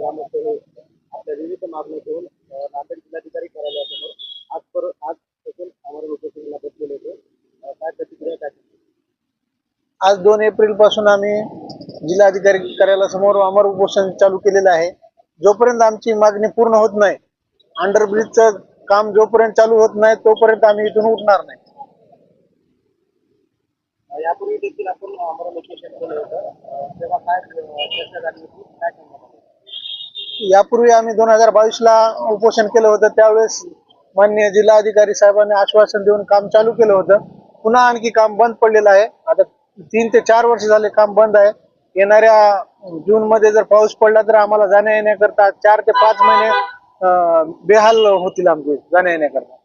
हे आपल्या विविध मागण्या घेऊन नांदेड जिल्हाधिकारी कार्यालयासमोर आज पर आज पासून आम्हाला उपोषणाला बसलेले होते. काय प्रतिक्रिया काय आज दोन एप्रिलपासून आम्ही जिल्हाधिकारी कार्यालयासमोर अमर उपोषण चालू केलेलं आहे. जोपर्यंत आमची मागणी पूर्ण होत नाही अंडरब्रिजचं काम जोपर्यंत चालू होत नाही तोपर्यंत आम्ही इथून उठणार नाही. यापूर्वी देखील आपण आम्हाला लोकेशन केलं होतं. तेव्हा काय चर्चा झाली होती? काय यापूर्वी आम्ही दोन हजार बावीसला उपोषण केलं होतं. त्यावेळेस मान्य जिल्हाधिकारी साहेबांनी आश्वासन देऊन काम चालू केलं होतं. पुन्हा आणखी काम बंद पडलेलं आहे. आता तीन ते चार वर्ष झाले काम बंद आहे. येणाऱ्या जून मध्ये जर पाऊस पडला तर आम्हाला जाण्या येण्याकरता चार ते पाच महिने बेहाल होतील आमचे जाण्या येण्याकरता.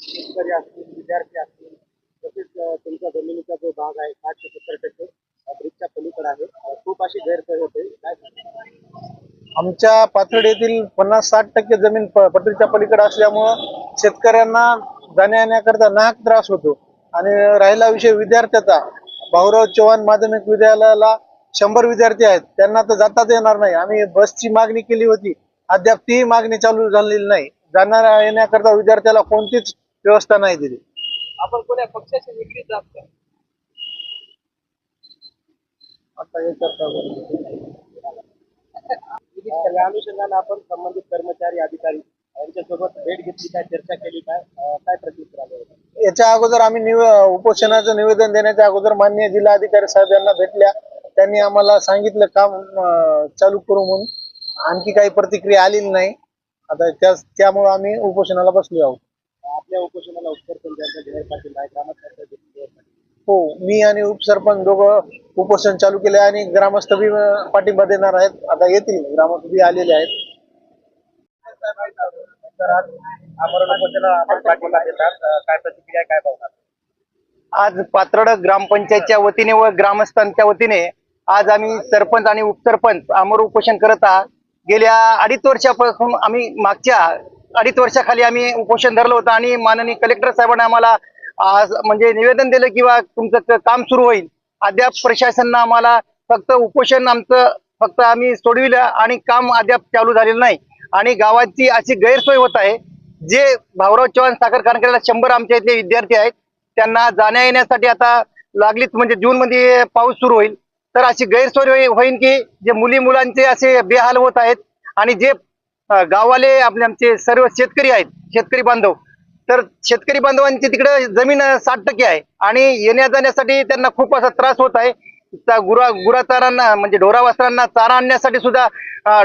शेतकरी असतील विद्यार्थी असतील तसेच तुमच्या जमिनीचा जो भाग आहे सातशे सत्तर टक्के ब्रिजच्या पलीकडे आहे. खूप अशी गैरसोय होते. काय आमच्या पाथर्ड येथील पन्नास साठ टक्के जमीन पटरीच्या पलीकडे असल्यामुळं शेतकऱ्यांना जाण्या येण्याकरता नाहक त्रास होतो. आणि राहिला विषय विद्यार्थ्याचा. भाऊराव चव्हाण माध्यमिक विद्यालयाला शंभर विद्यार्थी आहेत. त्यांना तर जाताच येणार नाही. आम्ही बसची मागणी केली होती. अद्याप ती मागणी चालू झालेली नाही. जाणाऱ्या येण्याकरता विद्यार्थ्याला कोणतीच व्यवस्था नाही दिली. आपण कोण्या पक्षाची निगडीत जात का? आता हे अनुषंगाने आपण संबंधित कर्मचारी अधिकारी यांच्यासोबत भेट घेतली काय चर्चा केली काय काय प्रतिक्रिया? याच्या अगोदर आम्ही निव उपोषणाचं निवेदन देण्याच्या अगोदर माननीय जिल्हाधिकारी साहेब यांना भेटल्या. त्यांनी आम्हाला सांगितलं काम चालू करू म्हणून. आणखी काही प्रतिक्रिया आलेली नाही. आता त्या त्यामुळे आम्ही उपोषणाला बसलो आहोत. आपल्या उपोषणाला पाठिंबा हो मी आणि उपसरपंच दोघं उपोषण चालू केले आणि ग्रामस्थ बी पाठिंबा देणार आहेत. आता येतील ग्रामस्थ बी आलेले आहेत. आज पात्रड ग्रामपंचायतच्या वतीने व ग्रामस्थांच्या वतीने आज आम्ही सरपंच आणि उपसरपंच अमर उपोषण करत आहात गेल्या अडीच वर्षापासून आम्ही मागच्या अडीच वर्षाखाली आम्ही उपोषण धरलं होतं आणि माननीय कलेक्टर साहेबांनी आम्हाला आज म्हणजे निवेदन दिलं किंवा तुमचं काम सुरू होईल. अद्याप प्रशासनानं आम्हाला फक्त उपोषण आमचं फक्त आम्ही सोडविलं आणि काम अद्याप चालू झालेलं नाही. आणि गावाची अशी गैरसोय होत आहे. जे भाऊराव चव्हाण साखर कारखान्याला शंभर आमच्या इथले विद्यार्थी आहेत त्यांना जाण्या येण्यासाठी आता लागलीच म्हणजे जून मध्ये पाऊस सुरू होईल. तर अशी गैरसोय होईल की जे मुली मुलांचे असे बेहाल होत आहेत आणि जे गावाले गाववाले आपले आमचे सर्व शेतकरी आहेत शेतकरी बांधव तर शेतकरी बांधवांची तिकडे जमीन साठ टक्के आहे. आणि येण्या जाण्यासाठी त्यांना खूप असा त्रास होत आहे. त्या गुरा गुराचारांना म्हणजे ढोरा वासरांना चारा आणण्यासाठी सुद्धा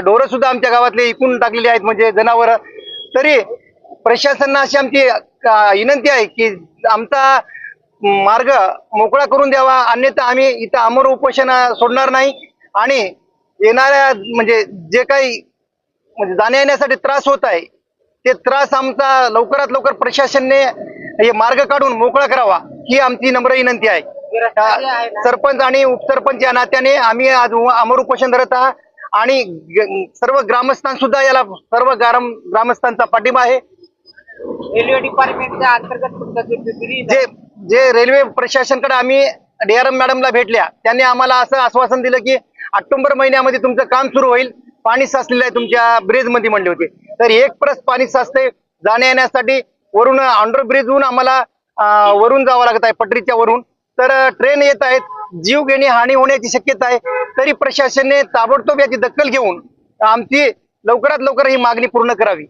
ढोरं सुद्धा आमच्या गावातले इकून टाकलेली आहेत म्हणजे जनावर. तरी प्रशासनाला अशी आमची विनंती आहे की आमचा मार्ग मोकळा करून द्यावा. अन्यथा आम्ही इथं अमर उपोषण सोडणार नाही. आणि येणाऱ्या म्हणजे जे काही म्हणजे जाण्या येण्यासाठी त्रास होत आहे ते त्रास आमचा लवकरात लवकर प्रशासनने हे मार्ग काढून मोकळा करावा ही आमची नम्र विनंती आहे. सरपंच आणि उपसरपंच या नात्याने आम्ही आज अमर उपोषण धरत आहात आणि सर्व ग्रामस्थांसुद्धा याला सर्व ग्राम ग्रामस्थांचा पाठिंबा आहे. रेल्वे डिपार्टमेंटच्या अंतर्गत जे जे रेल्वे प्रशासनकडे आम्ही डीआरएम मॅडमला भेटल्या त्यांनी आम्हाला असं आश्वासन दिलं की ऑक्टोबर महिन्यामध्ये तुमचं काम सुरू होईल. पाणी साचलेलं आहे तुमच्या ब्रिजमध्ये म्हणले होते. तर एक परस पाणी साचते. जाण्या येण्यासाठी वरून अंडर ब्रिजहून आम्हाला वरून जावं लागत आहे पटरीच्या वरून. तर ट्रेन येत आहेत. जीव घेणे हानी होण्याची शक्यता आहे. तरी प्रशासनाने ताबडतोब याची दखल घेऊन आमची लवकरात लवकर ही मागणी पूर्ण करावी.